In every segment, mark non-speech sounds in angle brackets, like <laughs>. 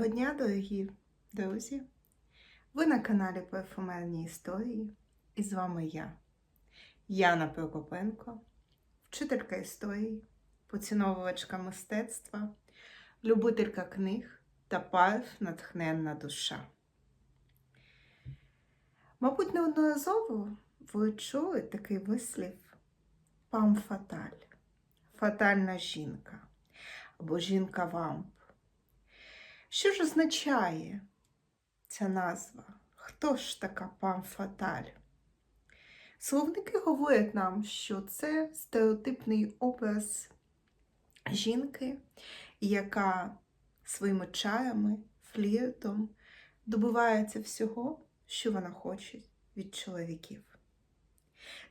Доброго дня, дорогі друзі! Ви на каналі Парфумерні історії, і з вами я, Яна Прокопенко, вчителька історії, поціновувачка мистецтва, любителька книг та парф натхненна душа. Мабуть, неодноразово ви чули такий вислів пам фаталь, фатальна жінка або жінка-вамп. Що ж означає ця назва? Хто ж така пам Фаталь? Словники говорять нам, що це стереотипний образ жінки, яка своїми чарами, фліртом добивається всього, що вона хоче від чоловіків.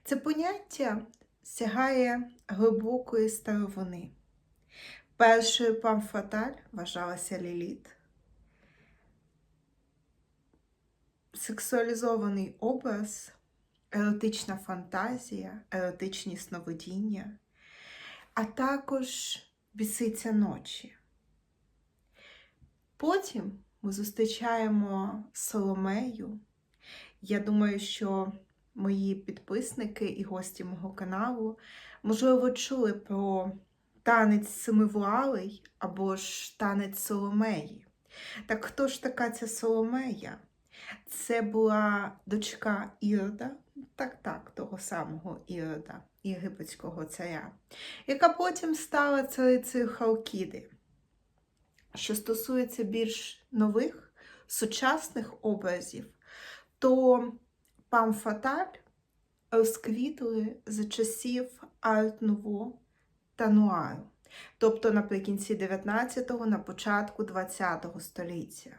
Це поняття сягає глибокої старовини. Першою памфаталь вважалася Ліліт. Сексуалізований образ, еротична фантазія, еротичні сновидіння, а також бісиця ночі. Потім ми зустрічаємо Соломею. Я думаю, що мої підписники і гості мого каналу, можливо, чули про танець семи вуалей або ж танець Соломеї. Так хто ж така ця Соломея? Це була дочка Ірода, так так, того самого Ірода, єгипетського царя, яка потім стала царицею Халкіди. Що стосується більш нових сучасних образів, то Памфаталь розквітли за часів Арт-Нуво та Нуару, тобто наприкінці 19-го, на початку 20-го століття.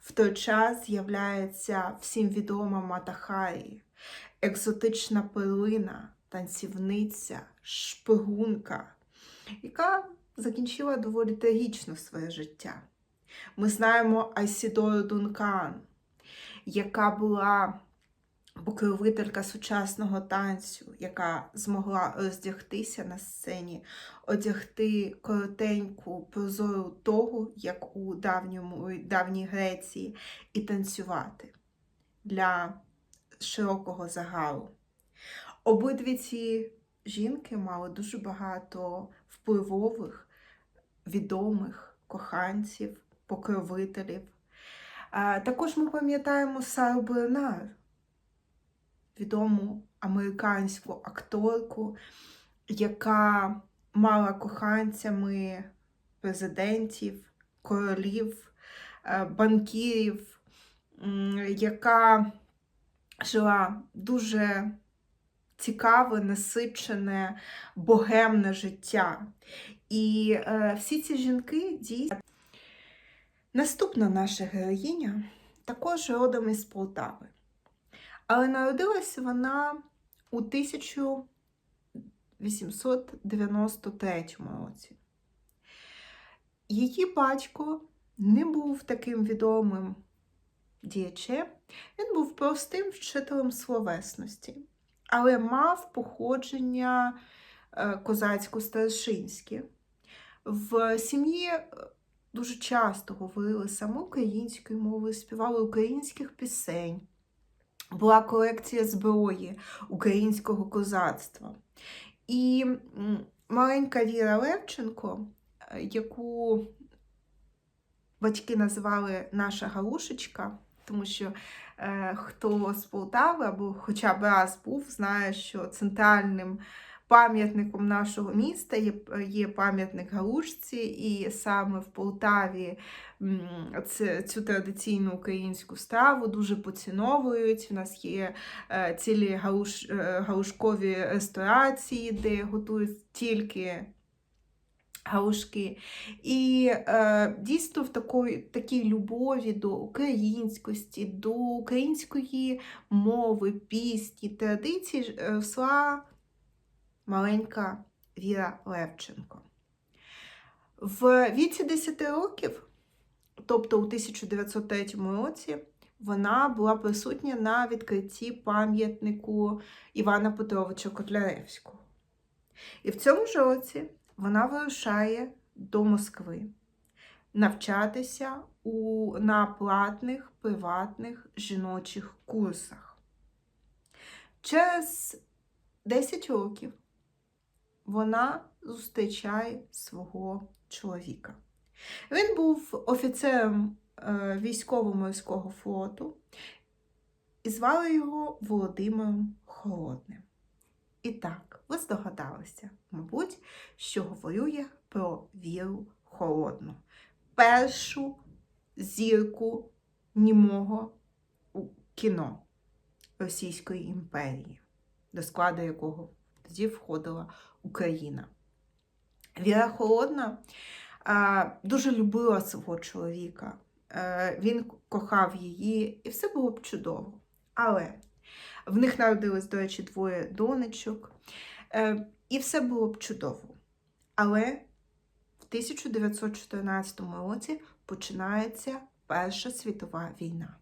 В той час з'являється всім відома Матахарі, екзотична перлина, танцівниця, шпигунка, яка закінчила доволі трагічно своє життя. Ми знаємо Айсідору Дункан, яка була покровителька сучасного танцю, яка змогла роздягтися на сцені, одягти коротеньку прозору тогу, як у давньому, давній Греції, і танцювати для широкого загалу. Обидві ці жінки мали дуже багато впливових, відомих коханців, покровителів. Також ми пам'ятаємо Сару Бернар, відому американську акторку, яка мала коханцями президентів, королів, е, банкірів, яка жила дуже цікаве, насичене, богемне життя. І е, всі ці жінки дійсно. Наступна наша героїня також родом із Полтави. Але народилася вона у 1893 році. Її батько не був таким відомим діячем, він був простим вчителем словесності, але мав походження е, козацько-старшинське. В сім'ї е, дуже часто говорили саме українською мовою, співали українських пісень була колекція зброї українського козацтва. І маленька Віра Левченко, е, яку батьки називали наша галушечка, тому що е, хто з Полтави або хоча б раз був, знає, що центральним пам'ятником нашого міста є є пам'ятник Галушці, і саме в Полтаві цю традиційну українську страву дуже поціновують. У нас є е, цілі галуш, е, галушкові ресторації, де готують тільки галушки. І е, дійсно в такої, такій любові до українськості, до української мови, пісні, традицій росла маленька Віра Левченко. В віці 10 років, тобто у 1903 році, вона була присутня на відкритті пам'ятнику Івана Петровича Котляревського. І в цьому ж році вона вирушає до Москви, навчатися у, на платних приватних жіночих курсах. Через 10 років вона зустрічає свого чоловіка. Він був офіцером е, військово-морського флоту і звали його Володимиром Холодним. І так, ви здогадалися, мабуть, що говорю я про Віру Холодну, першу зірку німого у- кіно Російської імперії, до складу якого тоді входила Україна. Віра Холодна дуже любила свого чоловіка. Е, Він кохав її, і все було б чудово. Але в них народилось, до речі, двоє донечок, Е, і все було б чудово. Але в 1914 році починається Перша світова війна.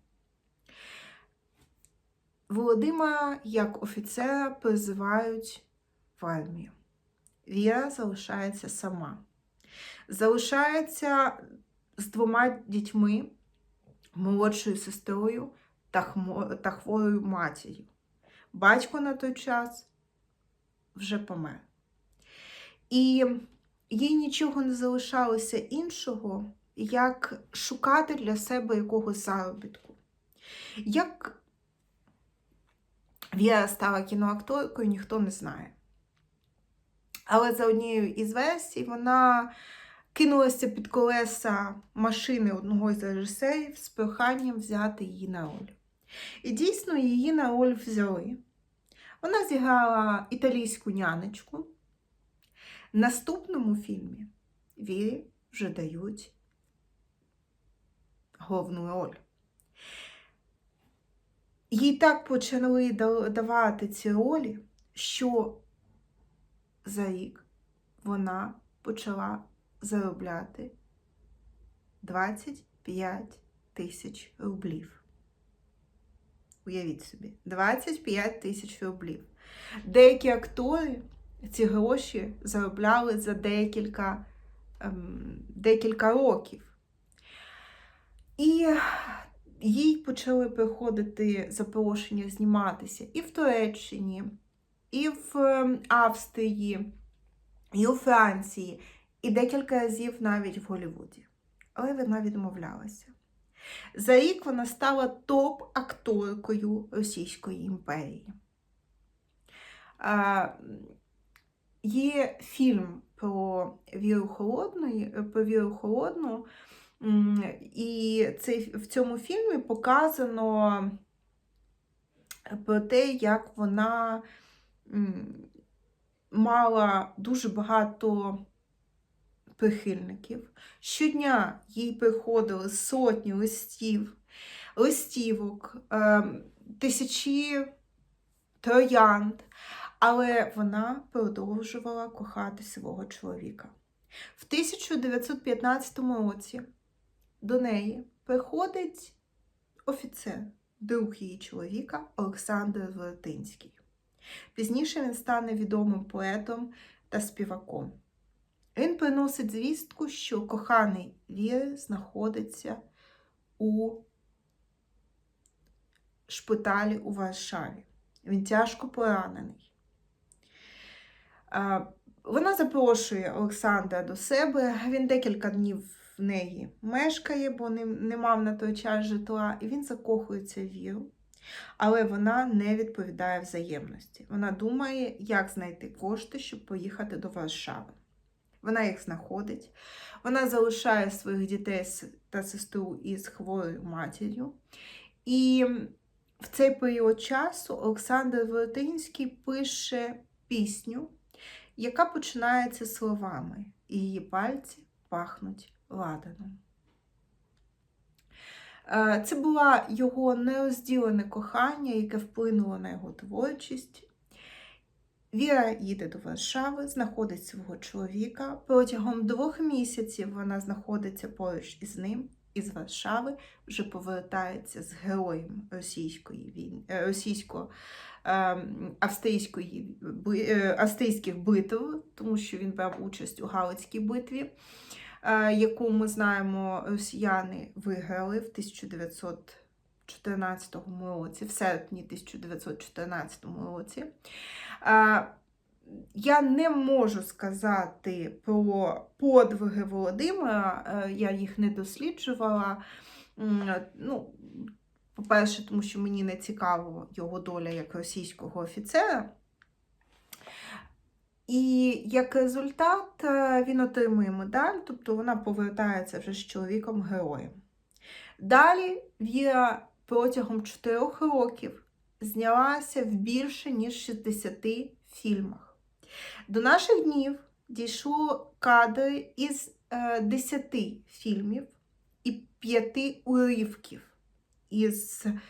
Володимира як офіцера призивають в армію. Віра залишається сама. Залишається з двома дітьми, молодшою сестрою та, хворою матір'ю. Батько на той час вже помер. І їй нічого не залишалося іншого, як шукати для себе якогось заробітку. Як Віра стала кіноакторкою, ніхто не знає. Але за однією із версій вона кинулася під колеса машини одного із режисерів з проханням взяти її на роль. І дійсно її на роль взяли. Вона зіграла італійську нянечку. В наступному фільмі Вірі вже дають головну роль. Їй так почали давати ці ролі, що за рік вона почала заробляти 25 тисяч рублів. Уявіть собі, 25 тисяч рублів. Деякі актори ці гроші заробляли за декілька, ем, декілька років. І їй почали приходити запрошення зніматися і в Туреччині, і в ем, Австрії, і у Франції, і декілька разів навіть в Голлівуді. Але вона відмовлялася. За рік вона стала топ-акторкою Російської імперії. Є фільм про Віру Холодної, про Віру Холодну, і цей, в цьому фільмі показано про те, як вона мала дуже багато прихильників. Щодня їй приходили сотні листів, листівок, ем, тисячі троянд, але вона продовжувала кохати свого чоловіка. В 1915 році до неї приходить офіцер, друг її чоловіка Олександр Веретинський. Пізніше він стане відомим поетом та співаком. Він приносить звістку, що коханий Віри знаходиться у шпиталі у Варшаві. Він тяжко поранений. Вона запрошує Олександра до себе. Він декілька днів в неї мешкає, бо не мав на той час житла, і він закохується в Віру. Але вона не відповідає взаємності. Вона думає, як знайти кошти, щоб поїхати до Варшави. Вона їх знаходить. Вона залишає своїх дітей та сестру із хворою матір'ю. І в цей період часу Олександр Веретинський пише пісню, яка починається словами її пальці пахнуть ладаном. Е, Це було його нерозділене кохання, яке вплинуло на його творчість. Віра їде до Варшави, знаходить свого чоловіка. Протягом двох місяців вона знаходиться поруч із ним, із Варшави, вже повертається з героєм російської війни, е, російсько ем, австрійської е, австрійських битв, тому що він брав участь у Галицькій битві. Е, яку ми знаємо, росіяни виграли в 1914 році, в серпні 1914 році. Е, Я не можу сказати про подвиги Володимира, е, я їх не досліджувала. Ну, по-перше, тому що мені не цікаво його доля як російського офіцера. І як результат е, він отримує медаль, тобто вона повертається вже з чоловіком героєм. Далі Віра протягом 4 років знялася в більше ніж 60 фільмах. До наших днів дійшло кадри із е, 10 фільмів і 5 уривків із е,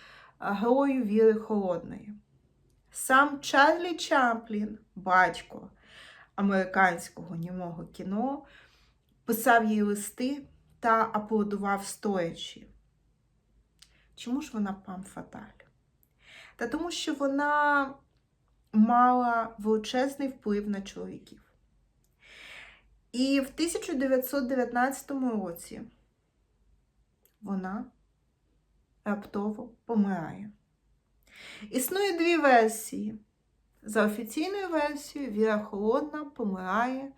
герою Віри Холодної. Сам Чарлі Чаплін, батько американського німого кіно, писав їй листи та аплодував стоячи. Чому ж вона пам фаталь? Та тому, що вона мала величезний вплив на чоловіків. І в 1919 році вона раптово помирає. Існує дві версії. За офіційною версією, Віра Холодна помирає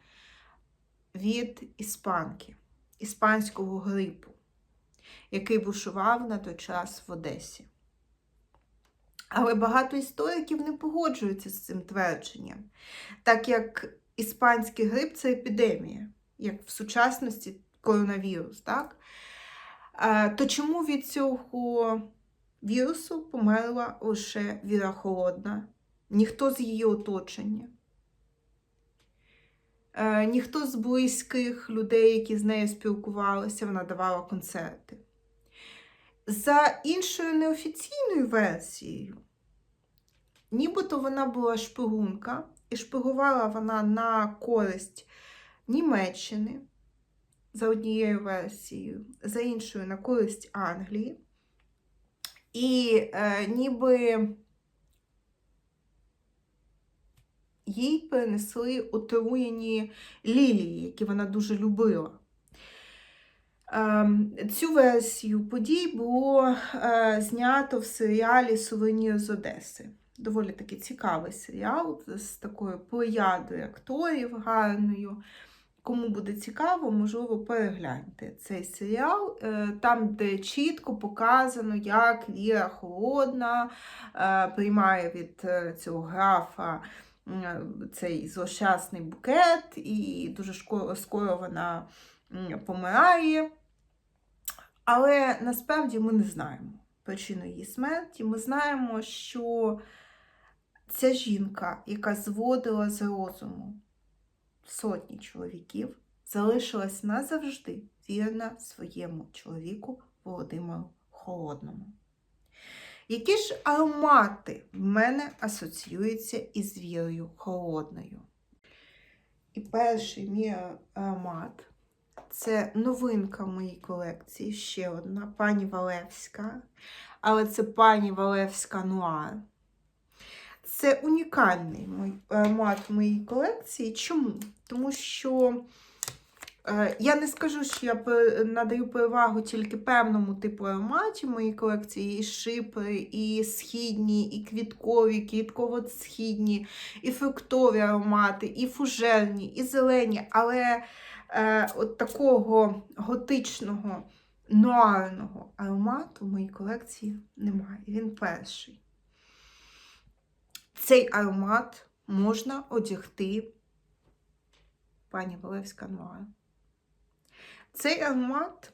від іспанки, іспанського грипу, який бушував на той час в Одесі. Але багато істориків не погоджуються з цим твердженням, так як іспанський грип це епідемія, як в сучасності коронавірус. Так? То чому від цього вірусу померла лише Віра Холодна? Ніхто з її оточення, е, ніхто з близьких людей, які з нею спілкувалися, вона давала концерти. За іншою неофіційною версією, нібито вона була шпигунка, і шпигувала вона на користь Німеччини, за однією версією, за іншою на користь Англії. І е, ніби їй перенесли отруєні лілії, які вона дуже любила. Ем, Цю версію подій було е, знято в серіалі Сувенір з Одеси. Доволі таки цікавий серіал з такою плеядою акторів гарною. Кому буде цікаво, можливо, перегляньте цей серіал, е, там, де чітко показано, як Віра Холодна е, приймає від цього графа цей злощасний букет, і дуже скоро вона помирає. Але насправді ми не знаємо причину її смерті. Ми знаємо, що ця жінка, яка зводила з розуму сотні чоловіків, залишилась назавжди вірна своєму чоловіку Володимиру Холодному. Які ж аромати в мене асоціюються із вірою холодною? І перший мій аромат це новинка в моїй колекції, ще одна пані Валевська. Але це пані Валевська Нуар. Це унікальний аромат в моїй колекції. Чому? Тому що я не скажу, що я надаю перевагу тільки певному типу ароматів моїй колекції: і шипри, і східні, і квіткові, квітково-східні, і фруктові аромати, і фужерні, і зелені. Але е, от такого готичного нуарного аромату в моїй колекції немає. Він перший. Цей аромат можна одягти пані Валевська Нуар. Цей аромат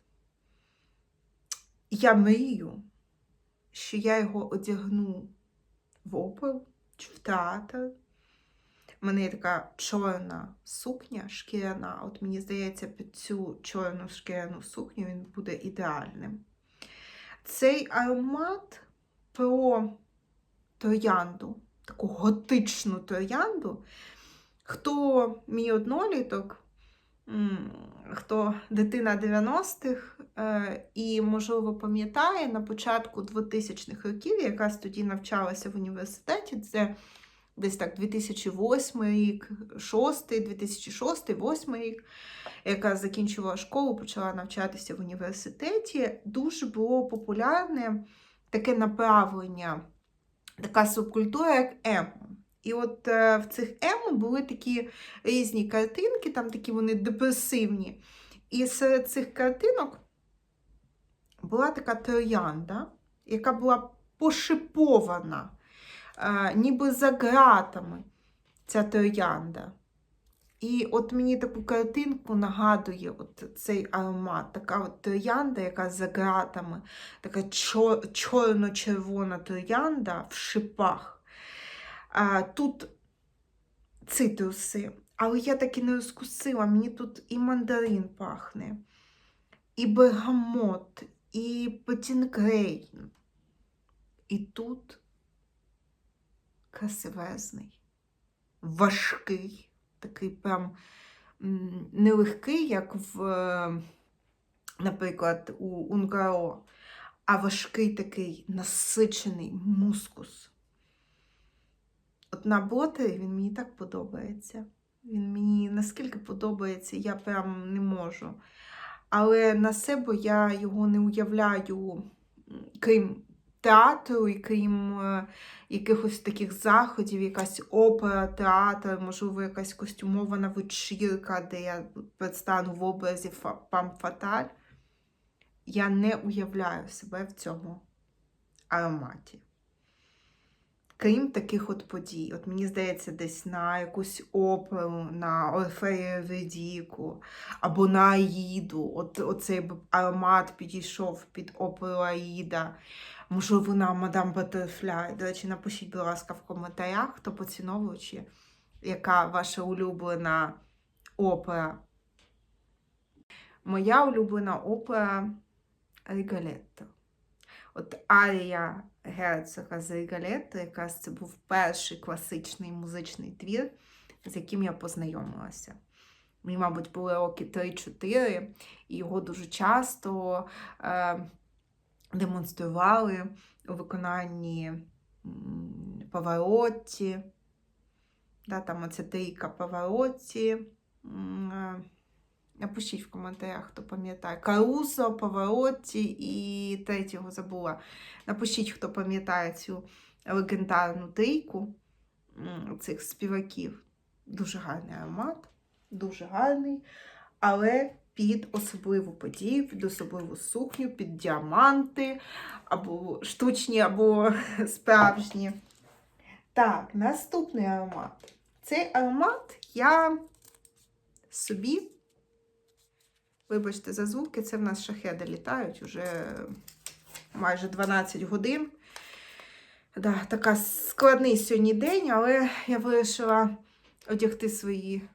я мрію, що я його одягну в оперу чи в театр. У мене є така чорна сукня шкіряна. От мені здається, під цю чорну шкіряну сукню він буде ідеальним. Цей аромат про троянду, таку готичну троянду. Хто мій одноліток, хто дитина 90-х е, і, можливо, пам'ятає, на початку 2000-х років, якраз тоді навчалася в університеті, це десь так 2008 рік, 6, 2006, 2008 рік, яка закінчувала школу, почала навчатися в університеті, дуже було популярне таке направлення, така субкультура, як емо. І от е, в цих емо були такі різні картинки, там такі вони депресивні. І серед цих картинок була така троянда, яка була пошипована, е, ніби за ґратами ця троянда. І от мені таку картинку нагадує от цей аромат, така от троянда, яка за ґратами, така чор- чорно-червона троянда в шипах. А, тут цитруси, але я так і не розкусила. Мені тут і мандарин пахне, і бергамот, і петінгрейн. І тут красивезний, важкий, такий прям нелегкий, як в, наприклад, у Унгаро, а важкий такий насичений мускус. От на ботері він мені так подобається. Він мені наскільки подобається, я прям не можу. Але на себе я його не уявляю, крім театру і крім е, якихось таких заходів, якась опера, театр, можливо, якась костюмована вечірка, де я предстану в образі Фа- пам Фаталь. Я не уявляю себе в цьому ароматі. Крім таких от подій, от мені здається, десь на якусь оперу, на Орфея Ведіку або на Аїду. От оцей аромат підійшов під оперу Аїда. Можливо, на Мадам Батерфляй. До речі, напишіть, будь ласка, в коментарях, хто поціновуючи, яка ваша улюблена опера. Моя улюблена опера Рігалетто. От Арія Герцога з Рігалетто, якраз це був перший класичний музичний твір, з яким я познайомилася. Мені, мабуть, були роки 3-4, і його дуже часто е, демонстрували у виконанні Паваротті. Да, там оця трійка Паваротті. Напишіть в коментарях, хто пам'ятає. Карусо, Паваротті і третього забула. Напишіть, хто пам'ятає цю легендарну трійку цих співаків. Дуже гарний аромат, дуже гарний, але під особливу подію, під особливу сукню, під діаманти, або штучні, або <laughs> справжні. Так, наступний аромат. Цей аромат я собі. Вибачте за звуки, це в нас шахеди літають уже майже 12 годин. Да, така складний сьогодні день, але я вирішила одягти свої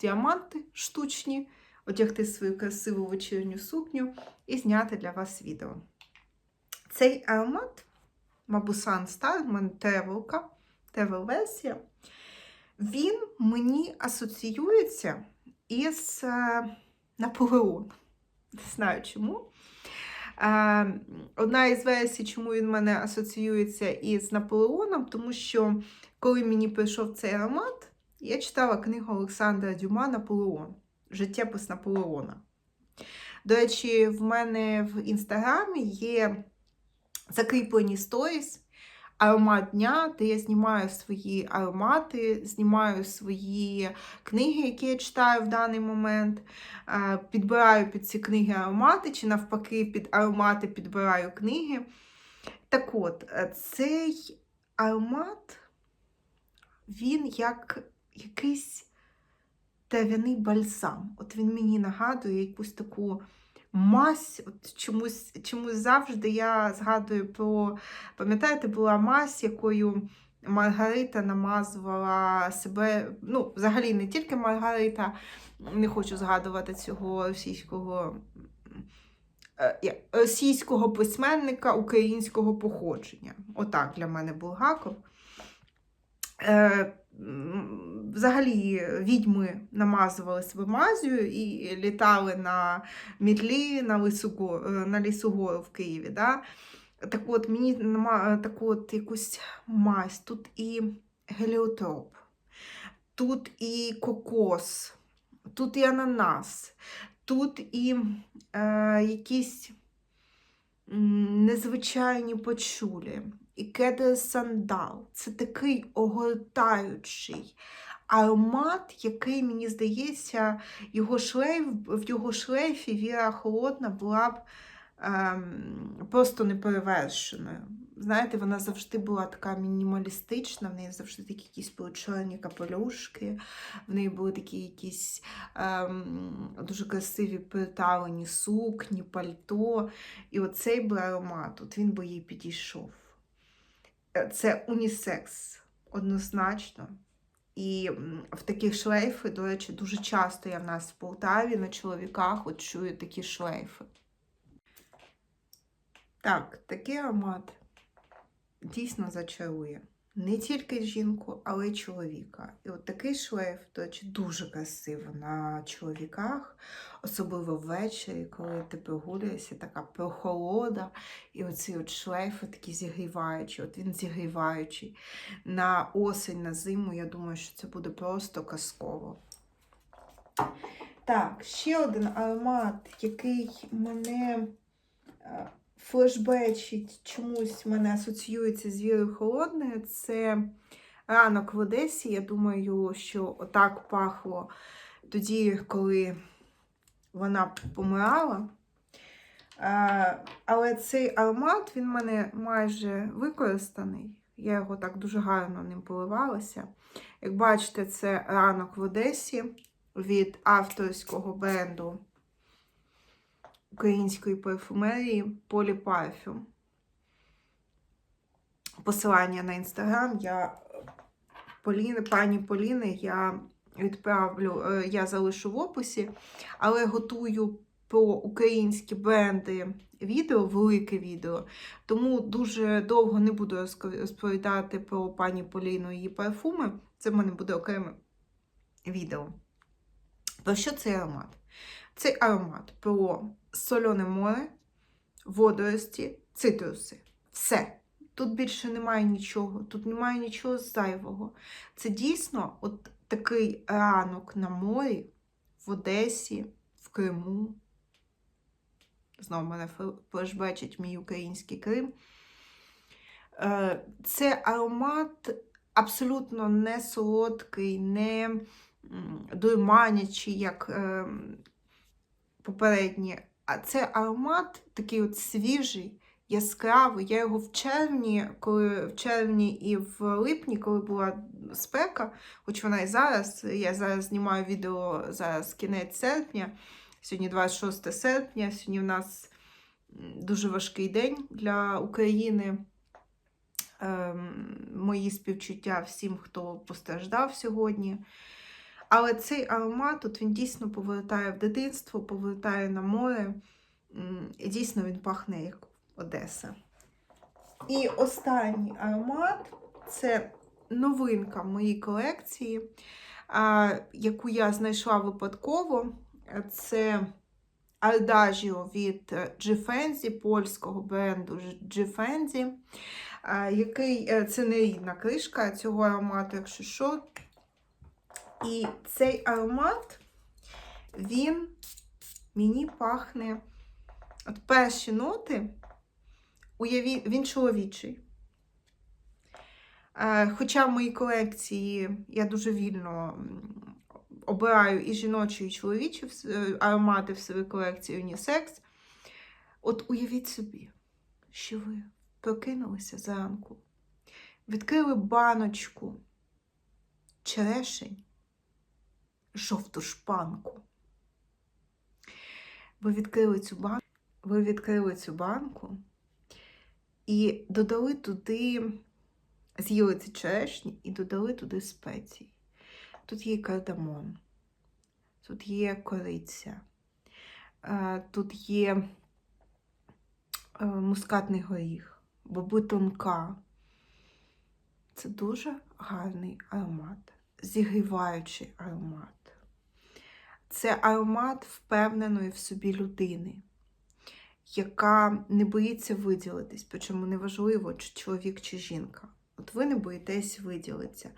діаманти штучні, одягти свою красиву вечірню сукню і зняти для вас відео. Цей аромат Мабусан Стар, в мене тревелка, тревел-версія, він мені асоціюється із е, Наполеоном. Не знаю чому. Е, Одна із версій, чому він в мене асоціюється із Наполеоном, тому що коли мені прийшов цей аромат, я читала книгу Олександра Дюма Наполеон. Життєпис Наполеона. До речі, в мене в інстаграмі є закріплені сторіс аромат дня, де я знімаю свої аромати, знімаю свої книги, які я читаю в даний момент. Е, Підбираю під ці книги аромати, чи навпаки, під аромати підбираю книги. Так от, е, цей аромат, він як якийсь трав'яний бальзам. От він мені нагадує якусь таку мазь. От чомусь, чомусь завжди я згадую про, пам'ятаєте, була мазь, якою Маргарита намазувала себе, ну, взагалі не тільки Маргарита, не хочу згадувати цього російського. е, Російського письменника українського походження. Отак для мене Булгаков. Е, Взагалі відьми намазували себе мазію і літали на мітлі на Лисугор, на Лісугору в Києві. Да? Так от, мені таку от якусь мазь. Тут і геліотроп, тут і кокос, тут і ананас, тут і е, якісь незвичайні почулі, і кедр сандал. Це такий огортаючий аромат, який, мені здається, його шлейф, в його шлейфі Віра Холодна була б ем, просто неперевершеною. Знаєте, вона завжди була така мінімалістична, в неї завжди такі якісь були чорні капелюшки, в неї були такі якісь ем, дуже красиві приталені сукні, пальто. І оцей би аромат, от він би їй підійшов. Е, Це унісекс, однозначно. І в такі шлейфи, до речі, дуже часто я в нас в Полтаві на чоловіках от чую такі шлейфи. Так, такий аромат дійсно зачарує не тільки жінку, але й чоловіка. І от такий шлейф, до дуже красиво на чоловіках, особливо ввечері, коли ти прогулюєшся, така прохолода, і оці от шлейфи такі зігріваючі, от він зігріваючий. На осень, на зиму, я думаю, що це буде просто казково. Так, ще один аромат, який мене е, флешбечить, чомусь мене асоціюється з Вірою Холодною, це ранок в Одесі. Я думаю, що отак пахло тоді, коли вона помирала. Але цей аромат, він в мене майже використаний. Я його так дуже гарно ним поливалася. Як бачите, це ранок в Одесі від авторського бренду української парфумерії Polyparfum. Посилання на інстаграм я Поліни, пані Поліни я відправлю, е, я залишу в описі, але готую про українські бренди відео, велике відео. Тому дуже довго не буду розповідати про пані Поліну і її парфуми. Це в мене буде окреме відео. Про що цей аромат? Цей аромат про солене море, водорості, цитруси. Все. Тут більше немає нічого, тут немає нічого зайвого. Це дійсно от такий ранок на морі, в Одесі, в Криму. Знову мене фл- флешбечить мій український Крим. Е, Це аромат абсолютно не солодкий, не дурманячий, як ем, попередні. А це аромат такий от свіжий, яскравий. Я його в червні, коли в червні і в липні, коли була спека, хоч вона і зараз, я зараз знімаю відео зараз кінець серпня, сьогодні 26 серпня, сьогодні в нас дуже важкий день для України. Ем, мої співчуття всім, хто постраждав сьогодні. Але цей аромат, от він дійсно повертає в дитинство, повертає на море. І дійсно він пахне як Одеса. І останній аромат це новинка в моїй колекції, яку я знайшла випадково. Це Ардажіо від Джифензі, польського бренду Джифензі, який е, це не рідна кришка цього аромату, якщо що. І цей аромат, він мені пахне. От перші ноти, уяві, він чоловічий. Е, Хоча в моїй колекції я дуже вільно обираю і жіночі, і чоловічі е, аромати в своїй колекції унісекс. От уявіть собі, що ви прокинулися зранку, відкрили баночку черешень, жовту шпанку. Ви відкрили цю банку, ви відкрили цю банку і додали туди, з'їли ці черешні і додали туди спеції. Тут є кардамон, тут є кориця, е, тут є е, мускатний горіх, боби тонка. Це дуже гарний аромат, зігріваючий аромат. Це аромат впевненої в собі людини, яка не боїться виділитись, причому неважливо, чи чоловік, чи жінка. От ви не боїтесь виділитися.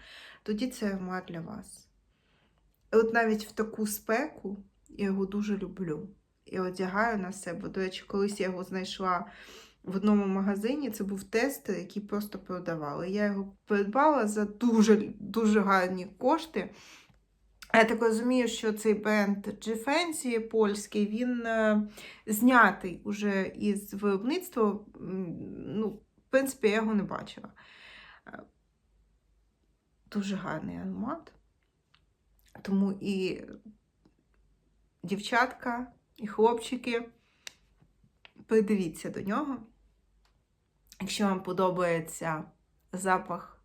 Тоді це аромат для вас. І от навіть в таку спеку я його дуже люблю. І одягаю на себе. До речі, колись я його знайшла в одному магазині. Це був тестер, який просто продавали. Я його придбала за дуже, дуже гарні кошти. Я так розумію, що цей бренд G-Fancy польський, він е, знятий уже із виробництва. Ну, в принципі, я його не бачила. Е, Дуже гарний аромат. Тому і дівчатка, і хлопчики, придивіться до нього. Якщо вам подобається запах,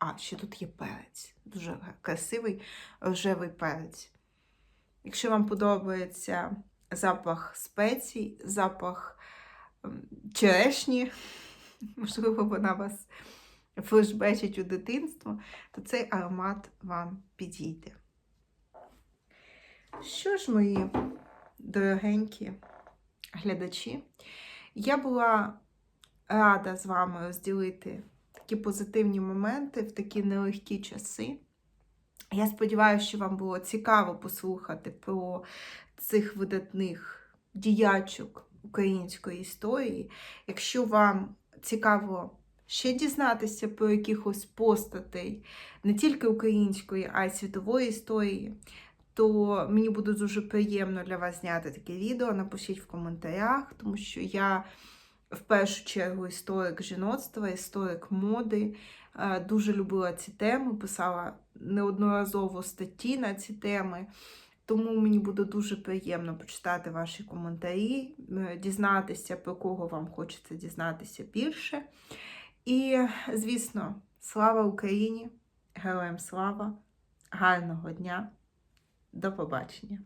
а, ще тут є перець, дуже красивий рожевий перець. Якщо вам подобається запах спецій, запах черешні, <laughs> можливо, вона вас флешбечить у дитинство, то цей аромат вам підійде. Що ж, мої дорогенькі глядачі, я була рада з вами розділити такі позитивні моменти в такі нелегкі часи. Я сподіваюся, що вам було цікаво послухати про цих видатних діячок української історії. Якщо вам цікаво ще дізнатися про якихось постатей не тільки української, а й світової історії, то мені буде дуже приємно для вас зняти таке відео. Напишіть в коментарях, тому що я в першу чергу історик жіноцтва, історик моди. Е, Дуже любила ці теми, писала неодноразово статті на ці теми. Тому мені буде дуже приємно почитати ваші коментарі, е, дізнатися, про кого вам хочеться дізнатися більше. І, звісно, слава Україні! Героям слава! Гарного дня! До побачення!